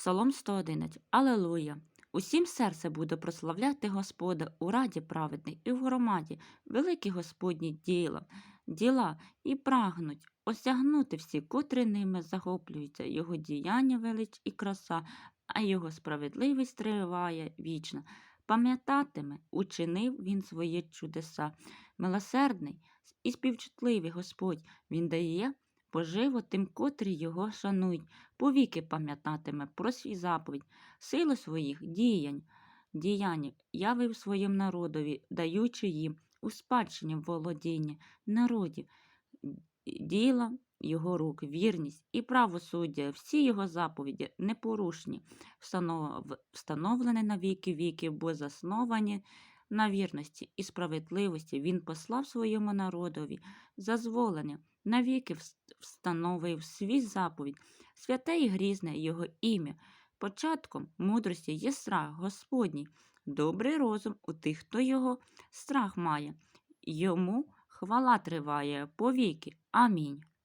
Псалом 111. Алелуя! Усім серце буде прославляти Господа у раді праведний і в громаді, великі Господні діла, діла і прагнуть осягнути всі, котрі ними захоплюються, його діяння велич і краса, а його справедливість триває вічно. Пам'ятатиме, учинив він свої чудеса. Милосердний і співчутливий Господь, він дає поживу тим, котрі його шанують, повіки пам'ятатиме про свій заповідь, силу своїх діянь, діянь явив своїм народові, даючи їм у спадщині володіння народів, діла його рук, вірність і правосуддя, всі його заповіді непорушні, встановлені на віки віків, бо засновані на вірності і справедливості. Він послав своєму народові зазволення, навіки встановив свій заповідь, святе і грізне його ім'я. Початком мудрості є страх Господній, добрий розум у тих, хто його страх має. Йому хвала триває повіки. Амінь.